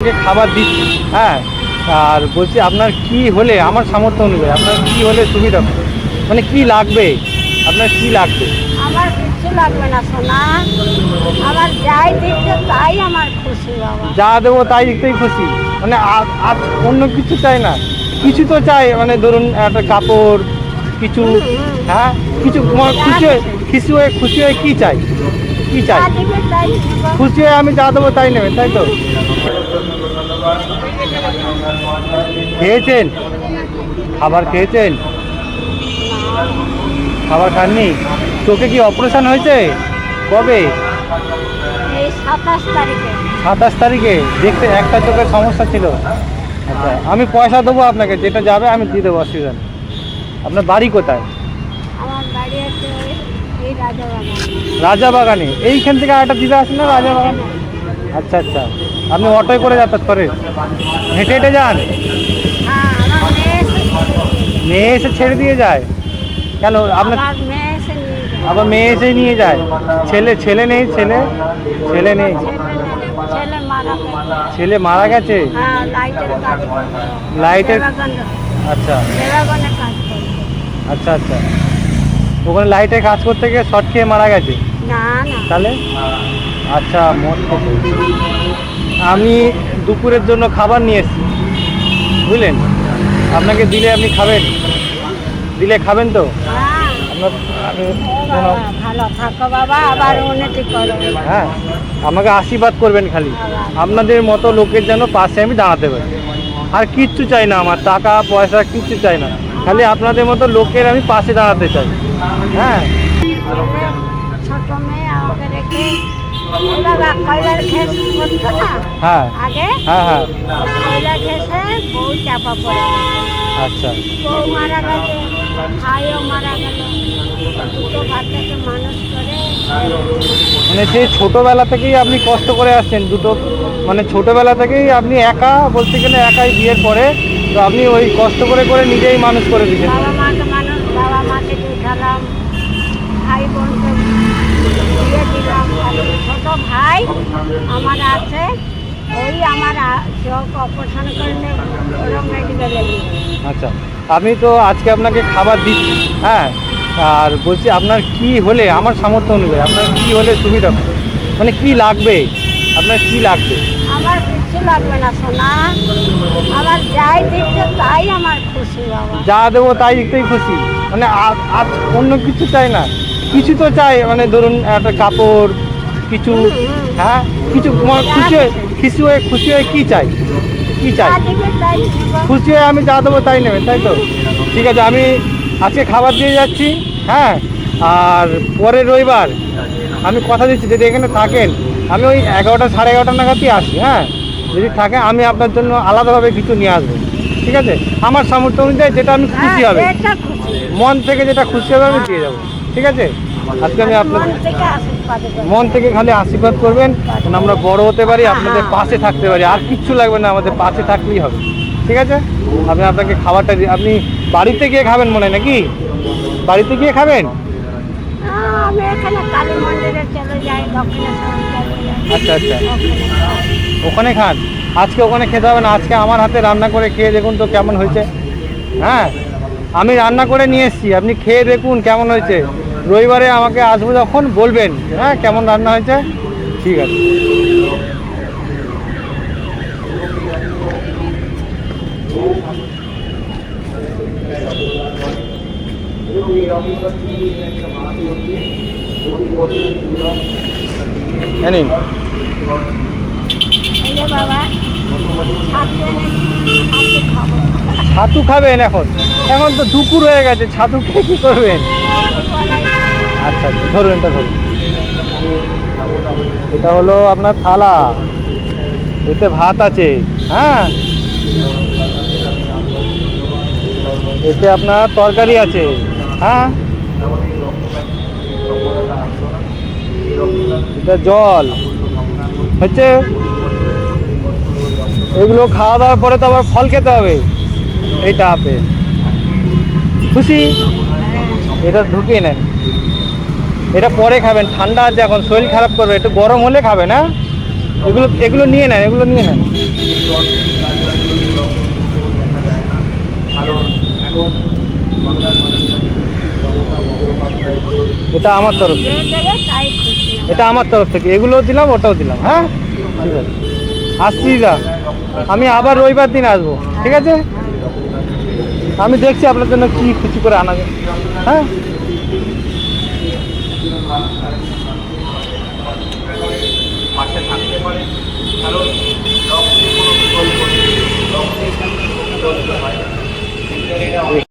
খাবার দিচ্ছি হ্যাঁ। আর বলছি আপনার কি হলে আমার সামর্থ্য অনুযায়ী আপনার কি হলে সুবিধা হবে? মানে কি লাগবে? আপনার কি লাগবে? আমার কিছু লাগবে না সোনা। আমার যাই দিচ্ছে তাই আমার খুশি বাবা। যা দেবো তাই দেখতেই খুশি। মানে আর আর অন্য কিছু চাই না। কিছু তো চাই মানে ধরুন একটা কাপড় কিছু হ্যাঁ কিছু খুশি হয়ে খুশি হয়ে খুশি হয়ে কী চাই? কী চাই। খুশি হয়ে আমি যা দেবো তাই নেবেন তাই তো? খেয়েছেন? খাবার খেয়েছেন? খাবার খাননি? চোখে কি অপারেশন হয়েছে? কবে? সাতাশ তারিখে। দেখতে একটা চোখের সমস্যা ছিল। আচ্ছা আমি পয়সা দেবো আপনাকে যেটা যাবে আমি দিয়ে দেবো অসুবিধা নেই। আপনার বাড়ি কোথায়? রাজা বাগানে এইখান থেকে একটা দিদা আছে না রাজা বাগান আচ্ছা আচ্ছা। আপনি অটোয় করে যাতায়াত করেন হেঁটে হেঁটে যান। মেয়ে এসে ছেড়ে দিয়ে যায়। কেন? আপনার আবার মেয়ে এসে নিয়ে যায়। ছেলে ছেলে নেই ছেলে ছেলে নেই। ছেলে মারা গেছে। হ্যাঁ লাইটের আচ্ছা। আচ্ছা আচ্ছা। ওখানে লাইটে কাজ করতে গিয়ে শর্ট খেয়ে মারা গেছে? তাহলে? আচ্ছা মোট? আমি দুপুরের জন্য খাবার নিয়ে এসেছি। বুঝলেন? আপনাকে দিলে আপনি খাবেন। দিলে খাবেন তো? হ্যাঁ। হ্যাঁ আমাকে আশীর্বাদ করবেন খালি। আপনাদের মতো লোকের যেন পাশে আমি দাঁড়াতে পারি। আর কিচ্ছু চাই না আমার টাকা পয়সা কিচ্ছু চাই না। খালি আপনাদের মতো লোকের আমি পাশে দাঁড়াতে চাই। হ্যাঁ। ছোট মেয়ে আমাকে রেখে হ্যাঁ। হ্যাঁ হ্যাঁ। গেছে। আচ্ছা। মারা ভাইও মারা গেল। মানে সেই ছোটোবেলা থেকেই আপনি কষ্ট করে আসছেন দুটো মানে ছোটোবেলা থেকেই আপনি একা বলতে গেলে একাই বিয়ের পরে তো আপনি ওই কষ্ট করে করে নিজেই মানুষ করে দিয়েছেন উঠালাম। ভাই বোনকে দিলাম ভাই আমার আছে। ওই আমার চোখ অপারেশন মেডিকেলে নিয়ে আচ্ছা আমি তো আজকে আপনাকে খাবার দিচ্ছি হ্যাঁ। আর বলছি আপনার কি হলে আমার সামর্থ্য অনুযায়ী আপনার কি হলে সুবিধা হবে? মানে কি লাগবে? আপনার কি লাগবে? আমার কিছু লাগবে না সোনা। আমার যাই দিচ্ছে তাই আমার খুশি বাবা। যা দেবো তাই দেখতেই খুশি। মানে আর অন্য কিছু চাই না। কিছু তো চাই মানে ধরুন একটা কাপড় কিছু হ্যাঁ? কিছু তোমার খুশি হয়ে খুশি হয়ে খুশি হয়ে কী চাই? কী চাই। খুশি হয়ে আমি যা দেবো তাই নেবেন তাই তো? ঠিক আছে আমি আজকে খাবার দিয়ে যাচ্ছি হ্যাঁ? আর পরের রবিবার আমি কথা দিচ্ছি যদি এখানে থাকেন আমি ওই এগারোটা সাড়ে এগারোটা নাগাদই আসি হ্যাঁ? যদি থাকে আমি আপনার জন্য আলাদাভাবে কিছু নিয়ে আসব ঠিক আছে? আমার সামর্থ্য অনুযায়ী যেটা আমি খুশি হ্যাঁ, হবে মন থেকে যেটা খুশি হবে আমি দিয়ে যাব ঠিক আছে? আজকে আমি আপনাদের মন থেকে খালি আশীর্বাদ করবেন। আমরা বড় হতে পারি আপনাদের পাশে থাকতে পারি। আর কিচ্ছু লাগবে না আমাদের পাশে থাকলেই হবে। ঠিক আছে? আমি আপনাকে খাবারটা আপনি বাড়িতে গিয়ে খাবেন মনে হয় নাকি? বাড়িতে গিয়ে খাবেন? হ্যাঁ, আচ্ছা আচ্ছা। ওখানে খান। আজকে ওখানে খেতে হবে না। আজকে আমার হাতে রান্না করে খেয়ে দেখুন তো কেমন হয়েছে। হ্যাঁ? আমি রান্না করে নিয়ে এসেছি। আপনি খেয়ে দেখুন কেমন হয়েছে। রবিবারে আমাকে আসব যখন বলবেন হ্যাঁ কেমন রান্না হয়েছে? ঠিক আছে। নিন। ছাতু খাবেন এখন? এখন তো দুপুর হয়ে গেছে ছাতু খেয়ে কী করবেন? আচ্ছা আচ্ছা ধরুন এটা ধরুন। এটা হলো আপনার থালা। এতে ভাত আছে হ্যাঁ? এতে আপনার তরকারি আছে হ্যাঁ? এটা জল। হচ্ছে? এগুলো খাওয়া দাওয়ার পরে তো আবার ফল খেতে হবে। এইটা আপেল। খুশি? এটা ঢুকিয়ে নেন। এটা পরে খাবেন, ঠান্ডা আছে এখন, শরীর খারাপ করবে, একটু গরম হলে খাবেন হ্যাঁ এগুলো এগুলো নিয়ে নেন, এগুলো নিয়ে নেন। এটা আমার তরফ খুশি এটা আমার তরফ থেকে। এগুলোও দিলাম, ওটাও দিলাম হ্যাঁ? ঠিক আছে আসছি দা আমি আবার রবিবার দিন আসব, ঠিক আছে? আমি দেখছি আপনার জন্য কি খুশি করে আনা যায় হ্যাঁ? মাঠে থাকতে পারে কারণ রক্তের কোনো বিকল্প নেই রক্তের কোনো বিকল্প হয়